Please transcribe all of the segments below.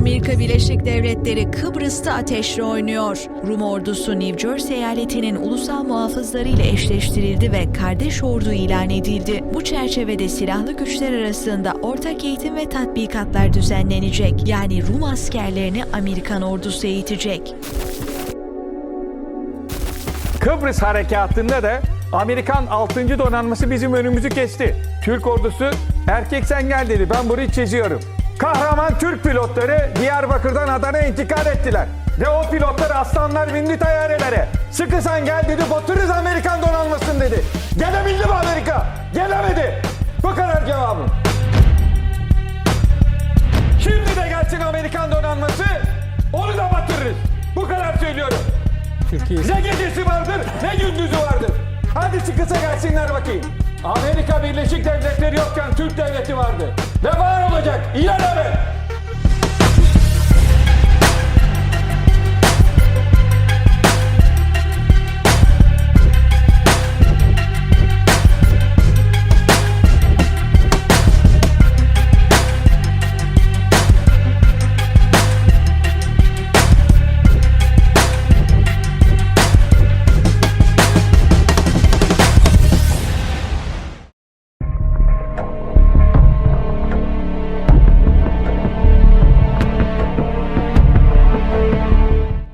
Amerika Birleşik Devletleri Kıbrıs'ta ateşle oynuyor. Rum ordusu New Jersey eyaletinin ulusal muhafızları ile eşleştirildi ve kardeş ordu ilan edildi. Bu çerçevede silahlı güçler arasında ortak eğitim ve tatbikatlar düzenlenecek. Yani Rum askerlerini Amerikan ordusu eğitecek. Kıbrıs harekatında da Amerikan 6. donanması bizim önümüzü kesti. Türk ordusu erkek sen gel dedi ben burayı çiziyorum. Kahraman Türk pilotları Diyarbakır'dan Adana'ya intikal ettiler. Ve o pilotlar aslanlar bindi tayyarelere. Sıkı sen gel dedi batırırız Amerikan donanmasını dedi. Gelebildi mi Amerika? Gelemedi. Bu kadar cevabım. Şimdi de gelsin Amerikan donanması onu da batırırız. Bu kadar söylüyorum. Türkiye Ne gecesi vardır ne gündüzü vardır. Hadi çıkısa gelsinler bakayım. Amerika Birleşik Devletleri yokken Türk Devleti vardı. Ve var olacak. İlerleme.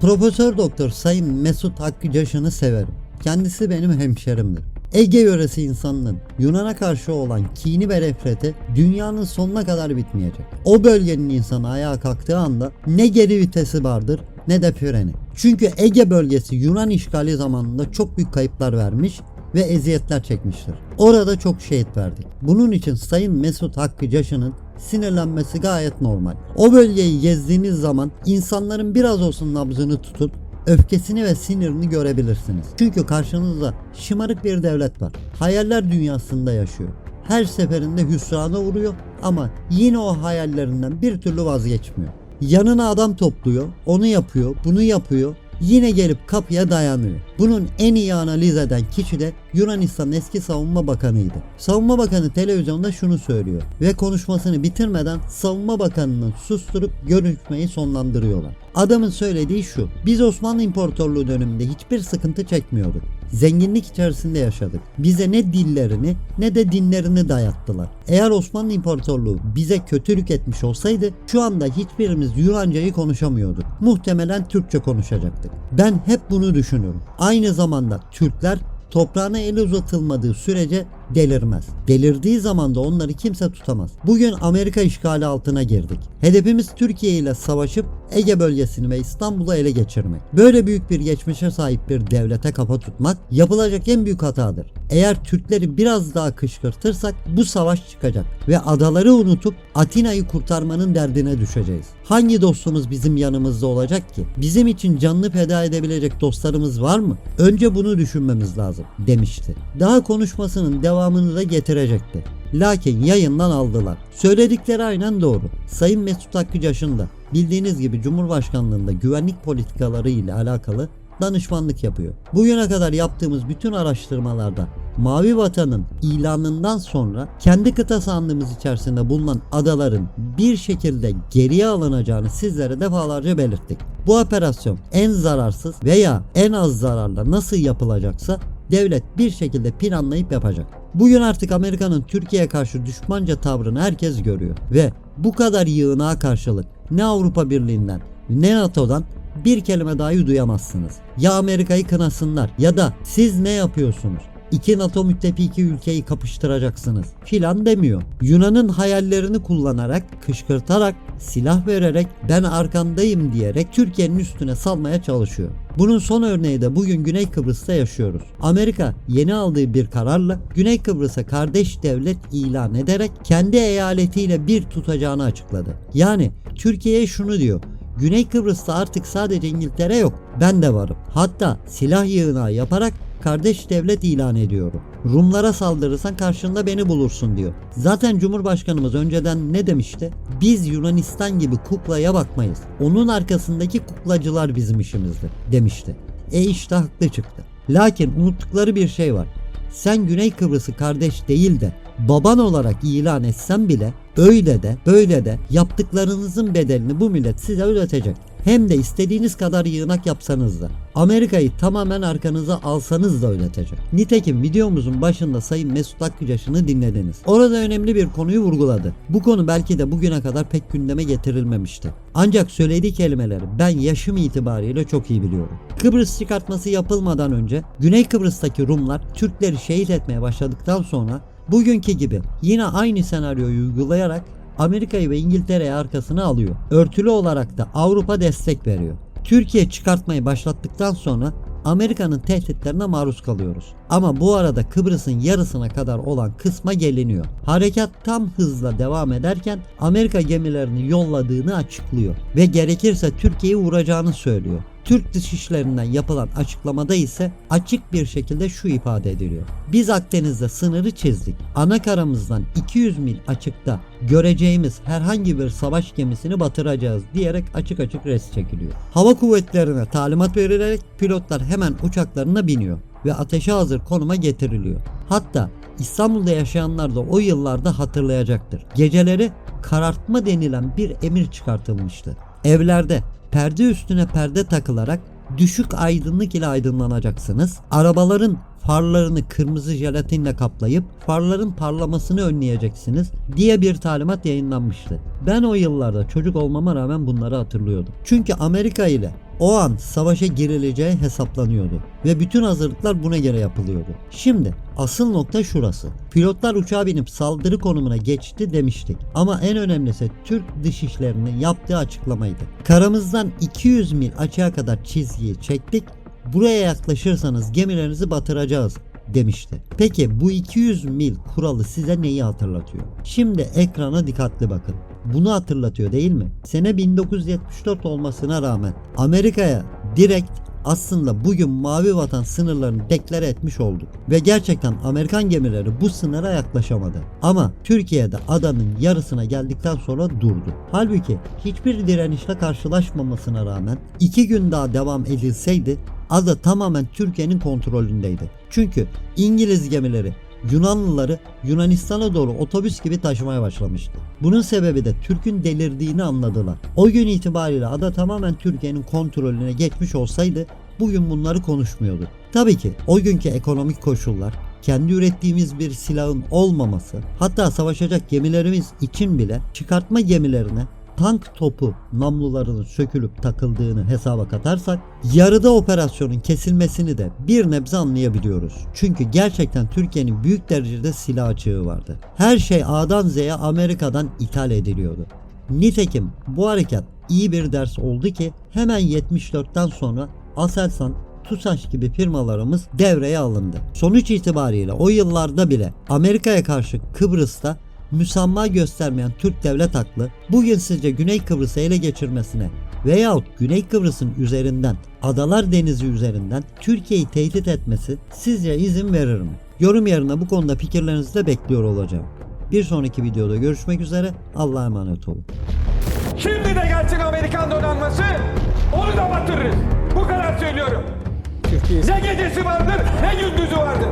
Profesör Doktor Sayın Mesut Hakkı Caşan'ı severim. Kendisi benim hemşerimdir. Ege yöresi insanının Yunan'a karşı olan kini ve nefreti dünyanın sonuna kadar bitmeyecek. O bölgenin insanı ayağa kalktığı anda ne geri vitesi vardır ne de freni. Çünkü Ege bölgesi Yunan işgali zamanında çok büyük kayıplar vermiş ve eziyetler çekmiştir. Orada çok şehit verdik. Bunun için Sayın Mesut Hakkı Caşan'ın sinirlenmesi gayet normal. O bölgeyi gezdiğiniz zaman insanların biraz olsun nabzını tutup öfkesini ve sinirini görebilirsiniz. Çünkü karşınızda şımarık bir devlet var. Hayaller dünyasında yaşıyor. Her seferinde hüsrana uğruyor ama yine o hayallerinden bir türlü vazgeçmiyor. Yanına adam topluyor, onu yapıyor, bunu yapıyor yine gelip kapıya dayanıyor. Bunun en iyi analiz eden kişi de Yunanistan eski savunma bakanıydı. Savunma bakanı televizyonda şunu söylüyor ve konuşmasını bitirmeden savunma bakanını susturup görüşmeyi sonlandırıyorlar. Adamın söylediği şu. Biz Osmanlı İmparatorluğu döneminde hiçbir sıkıntı çekmiyorduk. Zenginlik içerisinde yaşadık. Bize ne dillerini ne de dinlerini dayattılar. Eğer Osmanlı İmparatorluğu bize kötülük etmiş olsaydı şu anda hiçbirimiz Yunancayı konuşamıyorduk. Muhtemelen Türkçe konuşacaktık. Ben hep bunu düşünüyorum. Aynı zamanda Türkler toprağına el uzatılmadığı sürece delirmez. Delirdiği zaman da onları kimse tutamaz. Bugün Amerika işgali altına girdik. Hedefimiz Türkiye ile savaşıp Ege bölgesini ve İstanbul'u ele geçirmek. Böyle büyük bir geçmişe sahip bir devlete kafa tutmak yapılacak en büyük hatadır. Eğer Türkleri biraz daha kışkırtırsak bu savaş çıkacak ve adaları unutup Atina'yı kurtarmanın derdine düşeceğiz. Hangi dostumuz bizim yanımızda olacak ki? Bizim için canını feda edebilecek dostlarımız var mı? Önce bunu düşünmemiz lazım demişti. Daha konuşmasının devamını da getirecekti. Lakin yayından aldılar. Söyledikleri aynen doğru. Sayın Mesut Hakkı Caş'ın da bildiğiniz gibi Cumhurbaşkanlığında güvenlik politikaları ile alakalı danışmanlık yapıyor. Bugüne kadar yaptığımız bütün araştırmalarda Mavi Vatan'ın ilanından sonra kendi kıta sahandığımız içerisinde bulunan adaların bir şekilde geriye alınacağını sizlere defalarca belirttik. Bu operasyon en zararsız veya en az zararla nasıl yapılacaksa devlet bir şekilde planlayıp yapacak. Bugün artık Amerika'nın Türkiye'ye karşı düşmanca tavrını herkes görüyor ve bu kadar yığınağa karşılık ne Avrupa Birliği'nden ne NATO'dan bir kelime dahi duyamazsınız. Ya Amerika'yı kınasınlar ya da siz ne yapıyorsunuz? İki NATO müttefiki ülkeyi kapıştıracaksınız filan demiyor. Yunan'ın hayallerini kullanarak, kışkırtarak, silah vererek ben arkandayım diyerek Türkiye'nin üstüne salmaya çalışıyor. Bunun son örneği de bugün Güney Kıbrıs'ta yaşıyoruz. Amerika yeni aldığı bir kararla Güney Kıbrıs'a kardeş devlet ilan ederek kendi eyaletiyle bir tutacağını açıkladı. Yani Türkiye'ye şunu diyor. Güney Kıbrıs'ta artık sadece İngiltere yok. Ben de varım. Hatta silah yığınağı yaparak kardeş devlet ilan ediyorum. Rumlara saldırırsan karşında beni bulursun diyor. Zaten Cumhurbaşkanımız önceden ne demişti? Biz Yunanistan gibi kuklaya bakmayız. Onun arkasındaki kuklacılar bizim işimizdir demişti. E işte haklı çıktı. Lakin unuttukları bir şey var. Sen Güney Kıbrıs'ı kardeş değil de baban olarak ilan etsem bile öyle de böyle de yaptıklarınızın bedelini bu millet size ödetecek. Hem de istediğiniz kadar yığınak yapsanız da. Amerika'yı tamamen arkanıza alsanız da ödetecek. Nitekim videomuzun başında Sayın Mesut Akgücaş'ını dinlediniz. Orada önemli bir konuyu vurguladı. Bu konu belki de bugüne kadar pek gündeme getirilmemişti. Ancak söylediği kelimeleri ben yaşım itibariyle çok iyi biliyorum. Kıbrıs çıkartması yapılmadan önce Güney Kıbrıs'taki Rumlar Türkleri şehit etmeye başladıktan sonra bugünkü gibi yine aynı senaryoyu uygulayarak Amerika'yı ve İngiltere'yi arkasına alıyor. Örtülü olarak da Avrupa destek veriyor. Türkiye çıkartmayı başlattıktan sonra Amerika'nın tehditlerine maruz kalıyoruz. Ama bu arada Kıbrıs'ın yarısına kadar olan kısma geliniyor. Harekat tam hızla devam ederken Amerika gemilerini yolladığını açıklıyor ve gerekirse Türkiye'yi vuracağını söylüyor. Türk dışişlerinden yapılan açıklamada ise açık bir şekilde şu ifade ediliyor. Biz Akdeniz'de sınırı çizdik. Ana karamızdan 200 mil açıkta göreceğimiz herhangi bir savaş gemisini batıracağız diyerek açık açık res çekiliyor. Hava kuvvetlerine talimat verilerek pilotlar hemen uçaklarına biniyor ve ateşe hazır konuma getiriliyor. Hatta İstanbul'da yaşayanlar da o yıllarda hatırlayacaktır. Geceleri karartma denilen bir emir çıkartılmıştı. Evlerde perde üstüne perde takılarak düşük aydınlık ile aydınlanacaksınız. Arabaların farlarını kırmızı jelatinle kaplayıp farların parlamasını önleyeceksiniz diye bir talimat yayınlanmıştı. Ben o yıllarda çocuk olmama rağmen bunları hatırlıyordum. Çünkü Amerika ile o an savaşa girileceği hesaplanıyordu ve bütün hazırlıklar buna göre yapılıyordu. Şimdi asıl nokta şurası. Pilotlar uçağa binip saldırı konumuna geçti demiştik. Ama en önemlisi Türk dışişlerinin yaptığı açıklamaydı. Karamızdan 200 mil açığa kadar çizgiyi çektik. Buraya yaklaşırsanız gemilerinizi batıracağız demişti. Peki bu 200 mil kuralı size neyi hatırlatıyor? Şimdi ekrana dikkatli bakın. Bunu hatırlatıyor değil mi? Sene 1974 olmasına rağmen Amerika'ya direkt aslında bugün mavi vatan sınırlarını deklare etmiş olduk. Ve gerçekten Amerikan gemileri bu sınıra yaklaşamadı. Ama Türkiye'de adanın yarısına geldikten sonra durdu. Halbuki hiçbir direnişle karşılaşmamasına rağmen iki gün daha devam edilseydi ada tamamen Türkiye'nin kontrolündeydi. Çünkü İngiliz gemileri Yunanlıları Yunanistan'a doğru otobüs gibi taşımaya başlamıştı. Bunun sebebi de Türk'ün delirdiğini anladılar. O gün itibariyle ada tamamen Türkiye'nin kontrolüne geçmiş olsaydı bugün bunları konuşmuyorduk. Tabii ki o günkü ekonomik koşullar, kendi ürettiğimiz bir silahın olmaması, hatta savaşacak gemilerimiz için bile çıkartma gemilerine tank topu namlularının sökülüp takıldığını hesaba katarsak yarıda operasyonun kesilmesini de bir nebze anlayabiliyoruz. Çünkü gerçekten Türkiye'nin büyük derecede silah açığı vardı. Her şey A'dan Z'ye Amerika'dan ithal ediliyordu. Nitekim bu harekat iyi bir ders oldu ki hemen 74'ten sonra Aselsan TUSAŞ gibi firmalarımız devreye alındı. Sonuç itibariyle o yıllarda bile Amerika'ya karşı Kıbrıs'ta müsamma göstermeyen Türk devlet aklı bugün sizce Güney Kıbrıs'ı ele geçirmesine veyahut Güney Kıbrıs'ın üzerinden Adalar Denizi üzerinden Türkiye'yi tehdit etmesi sizce izin verir mi? Yorum yerine bu konuda fikirlerinizi de bekliyor olacağım. Bir sonraki videoda görüşmek üzere. Allah'a emanet olun. Şimdi de gelsin Amerikan donanması. Onu da batırırız. Bu kadar söylüyorum. Türkiye Ne gecesi vardır ne gündüzü vardır.